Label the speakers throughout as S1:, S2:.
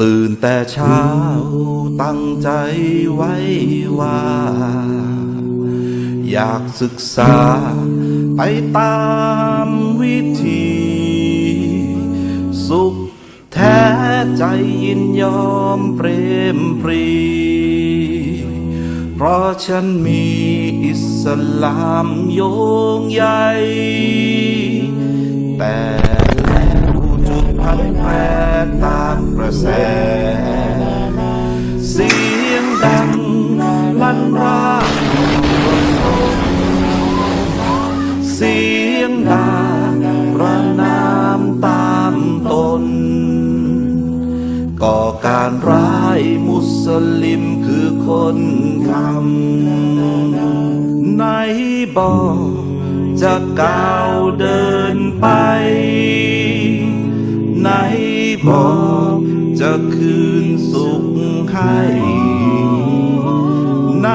S1: ตื่นแต่เช้าตั้งใจไว้ว่า อยากศึกษาไปตามวิธี สุขแท้ใจยินยอมเปรมปรี เพราะฉันมีอิสลามโยงใยแต่แล้วจุดพันแปรตา ระแส เสียงดังลั่นราเสียงด่าระนามตามตน ก่อการร้ายมุสลิมคือคนทำในบอกจะก้าวเดินไปในบอก จะคืนสุขให้ใน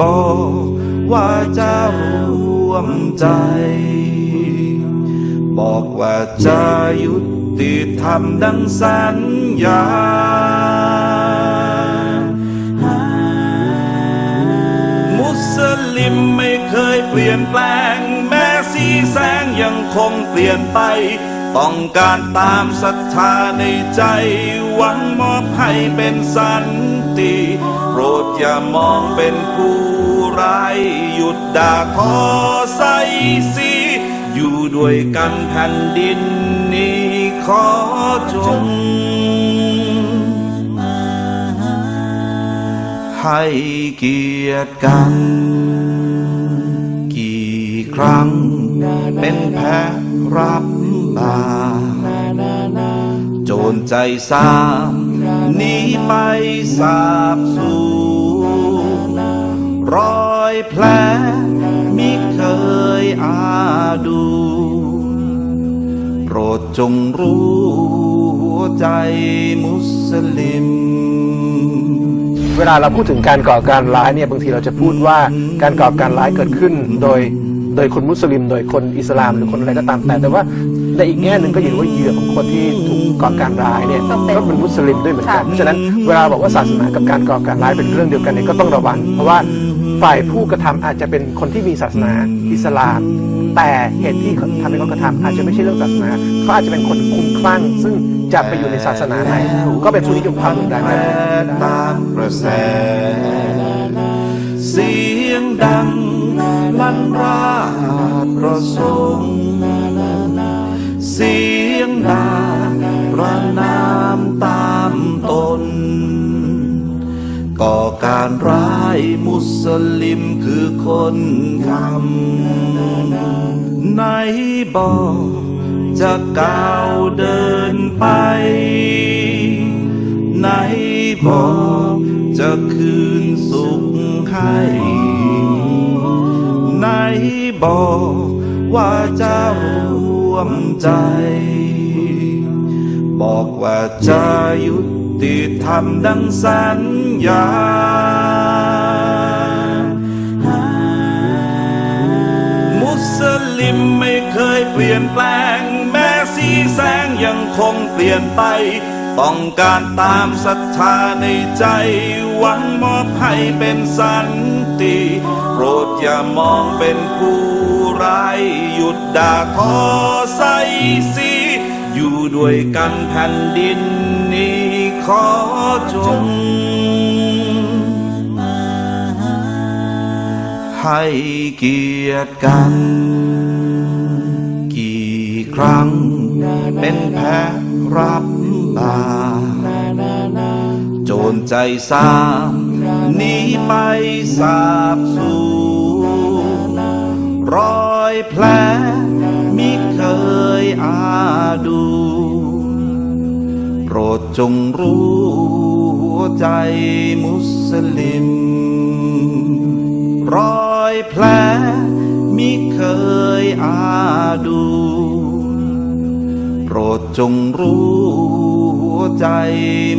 S1: บอกว่าจะร่วมใจ บอกว่าจะยุติธรรมดังสัญญามุสลิมไม่เคยเปลี่ยนแปลง แม้สีแสงยังคงเปลี่ยนไป ต้องการตามศรัทธาในใจหวังมอบให้เป็นสันติ โปรดอย่ามองเป็นผู้ร้ายหยุดด่าทอใส่สีอยู่ด้วยกันแผ่นดินนี้ขอจง ให้เกียรติกัน กี่ครั้งเป็นแพ้รับ บาโจรใจสามหนีไปสาบสูญรอยแผลมิเคยอาดู โปรดจงรู้หัวใจมุสลิม
S2: เวลาเราพูดถึงการก่อการร้ายเนี่ยบางทีเราจะพูดว่าการก่อการร้ายเกิดขึ้นโดย โดยคนมุสลิม โดยคนอิสลามหรือคนอะไรก็ตามแต่แต่ว่าในอีกแง่หนึ่งก็เห็นว่าเหยื่อของคนที่ถูกก่อการร้ายเนี่ย
S3: ก็เป็น
S2: ก็เป็นมุสลิมด้วยเหมือนกัน
S3: ค่ะ
S2: ฉะนั้นเวลาบอกว่าศาสนากับการก่อการร้ายเป็นเรื่องเดียวกันเนี่ยก็ต้องระวัง เพราะว่าฝ่ายผู้กระทำอาจจะเป็นคนที่มีศาสนาอิสลาม แต่เหตุที่ทำให้เขากระทำอาจจะไม่ใช่เรื่องศาสนาเขาอาจจะเป็นคนคลุ้มคลั่ง ซึ่งจะไปอยู่ในศาสนาไหนก็เป็นผู้นิยมความรุนแรงได้
S1: ตามกระแสเสียงดัง ลั่นราประสงค์เสียงด่าประนามตามตน ก่อการร้ายมุสลิมคือคนทำในบอกจะก้าวเดินไปในบอกจะคืนสุขให้ ในบอกว่าจะร่วมใจ บอกว่าจะยุติธรรมดังสัญญามุสลิมไม่เคยเปลี่ยนแปลง แม้สีแสงยังคงเปลี่ยนไป ต้องการตามศรัทธาในใจ หวังมอบให้เป็นสัน ติโปรดอย่ามองเป็นผู้ร้ายหยุดด่าทอใส่สีอยู่ด้วยกันแผ่นดินนี้ขอจงให้เกียรติกัน กี่ครั้ง เป็นแพ้รับบาโจรใจสาม นีไปสาบสูญรอยแผลมิเคยอาดู โปรดจงรู้หัวใจมุสลิม รอยแผลมิเคยอาดู โปรดจงรู้หัวใจ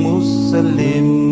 S1: มุสลิม